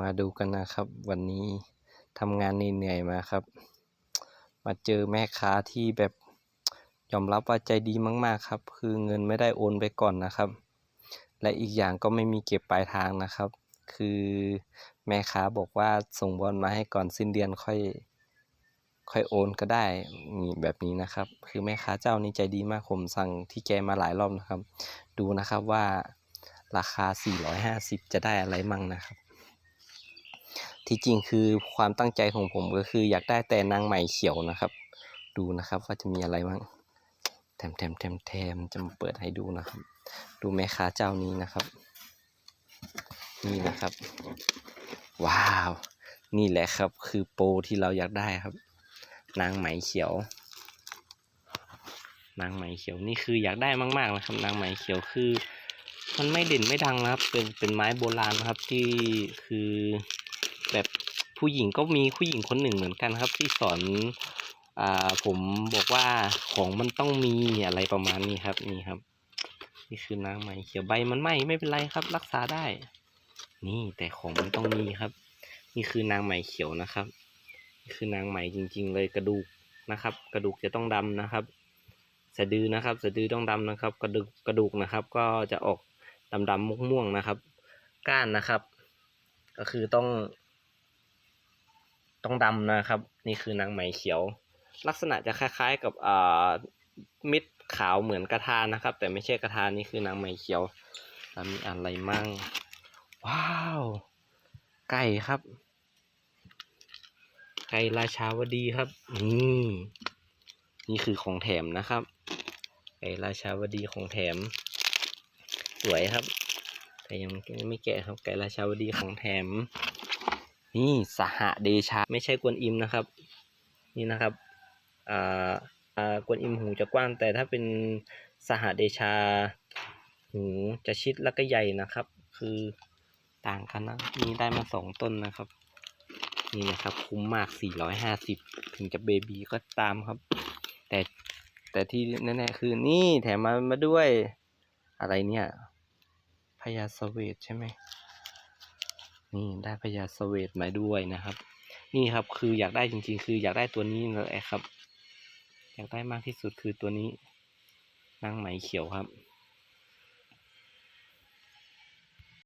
มาดูกันนะครับ วันนี้ทำงานเหนื่อยมาครับ มาเจอแม่ค้าที่แบบยอมรับว่าใจดีมาก ๆครับ คือเงินไม่ได้โอนไปก่อนนะครับ และอีกอย่างก็ไม่มีเก็บปลายทางนะครับ คือแม่ค้าบอกว่าส่งบอลมาให้ก่อนสิ้นเดือนค่อย ค่อยโอนก็ได้นี่แบบนี้นะครับ คือแม่ค้าเจ้านี้ใจดีมากผมสั่งที่แกมาหลายรอบนะครับ ดูนะครับว่าราคา 450 จะได้อะไรมั่งนะครับ ที่จริงคือความตั้งใจของผมก็คืออยากได้แต่นางไหมเขียวนะครับ ดูนะครับว่าจะมีอะไรบ้างแถมแถมแถมแถมจะมาเปิดให้ดูนะครับ ดูแม่ค้าเจ้านี้นะครับ นี่นะครับ ว้าว นี่แหละครับ คือโปรที่เราอยากได้ครับ นางไหมเขียว นางไหมเขียวนี่คืออยากได้มากๆนะครับ นางไหมเขียวคือ มันไม่เด่นไม่ดังนะครับ เป็นเป็นไม้โบราณนะครับที่คือ แบบผู้หญิงก็มีผู้หญิงคนหนึ่งเหมือนกันครับ ที่สอนอ่าผมบอกว่าของมันต้องมีอะไรประมาณนี้ครับนี่ครับ นี่คือนางไหมเขียวใบมันไหมไม่เป็นไรครับ รักษาได้ นี่แต่ของมันต้องมีครับ นี่คือนางไหมเขียวนะครับนี่คือนางไหมจริง ๆ เลยกระดูกนะครับ กระดูกจะต้องดำนะครับสะดือนะครับสะดือต้องดำนะครับ กระดูกกระดูกนะครับ ก็จะออกดำดำๆม่วงๆนะครับ ก้านนะครับ ก็คือต้อง ต้องดำนะครับ นี่คือนางไหมเขียว ลักษณะจะคล้ายๆกับอ่าม็ดขาวเหมือนกระทานนะครับ แต่ไม่ใช่กระทานนี่คือนางไหมเขียวแล้วมีอะไรมั่ง ว้าว ไก่ครับ ไก่ราชาวดีครับนี่นี่คือของแถมนะครับ ไก่ราชาวดีของแถม สวยครับ แต่ยังไม่แกะครับไก่ราชาวดีของแถม นี่สหเดชาไม่ใช่กวนอิมนะครับ นี่นะครับอ่าอ่ากวนอิมหูจะกว้าง แต่ถ้าเป็นสหเดชา หูจะชิดแล้วก็ใหญ่นะครับ คือต่างกันนะนี่ได้มาสองต้นนะครับ นี่นะครับคุ้มมาก 450 ถึงจะเบบีก็ตามครับ แต่แต่ที่แน่ๆคือนี่แถมมามาด้วยอะไรเนี่ยพญาสเวทใช่ไหม นี่ได้พญาสเวตมาด้วยนะครับ นี่ครับคืออยากได้จริง ๆ คืออยากได้ตัวนี้เลยครับ อยากได้มากที่สุดคือตัวนี้นางไหมเขียวครับ